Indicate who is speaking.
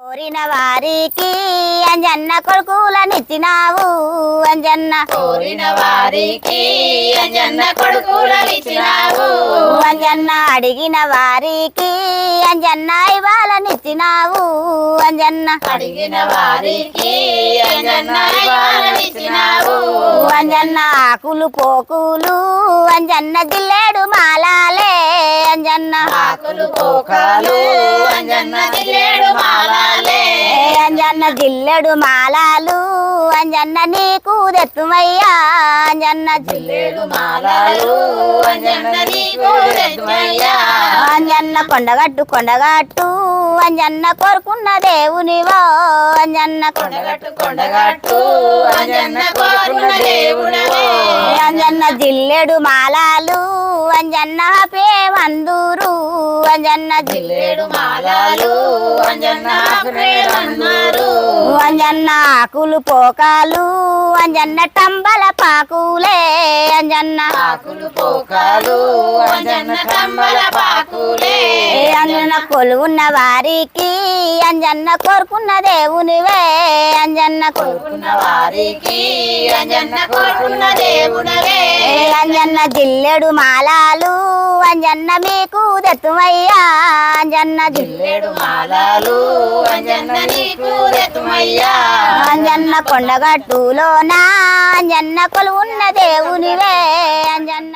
Speaker 1: కోరిన వారికి అంజన్న కొడుకులనిచ్చినావు అంజన్న.
Speaker 2: కోరిన వారికి అంజన్న కొడుకులనిచ్చినావు
Speaker 1: అంజన్న అడిగిన వారికి అంజన్న ఇవ్వాలనిచ్చినావు అంజన్న.
Speaker 2: అడిగిన వారికి అంజన్న ఇవ్వాలనిచ్చినావు
Speaker 1: అంజన్న ఆకులు పోకులు అంజన్న జిల్లేడు మాలాలే. అంజన్న
Speaker 2: జిల్లేడు మాలాలే.
Speaker 1: అంజన్న జిల్లెడు మాలాలు అంజన్న నీకు దెత్తుమయ్యా. అంజన్న
Speaker 2: జిల్లేడు మాలాలు అంజన్న నీకు రెడ్మయ్యా
Speaker 1: అంజన్న కొండగట్టు కొండగట్టు అంజన్న కోరుకున్న దేవునివో. అంజన్న
Speaker 2: కొండగట్టు కొండగట్టు అంజన్న కోరుకున్న దేవుడవే
Speaker 1: ఏ అంజన్న జిల్లెడు మాలాలు అంజన్న పేమందూరు అంజన్న
Speaker 2: జిల్లేడు మాలాలు. అంజన్న ప్రేమన్నారు
Speaker 1: అంజన్న ఆకులు పోకాలు. అంజన్న టంబల పాకులే. అంజన్న
Speaker 2: ఆకులు పోకాలు. అంజన్న కంబల పాకులే.
Speaker 1: అంజన్న కొలువున్న వారికి. అంజన్న కోరుకున్న దేవునివే. అంజన్న
Speaker 2: కోరుకున్న వారికి. అంజన్న కోరుకున్న దేవుడవే
Speaker 1: ఏ అంజన్న జిల్లెడు మాలాలు. అంజన్న మీకు దత్తుమయ్యా. అంజన్న
Speaker 2: జిల్లెడు మాలాలు అంజన్న నీకు రెతుమయ్యా
Speaker 1: అంజన్న కొండగట్టులోనా అంజన్న కొలువున్న దేవునివే అంజన్న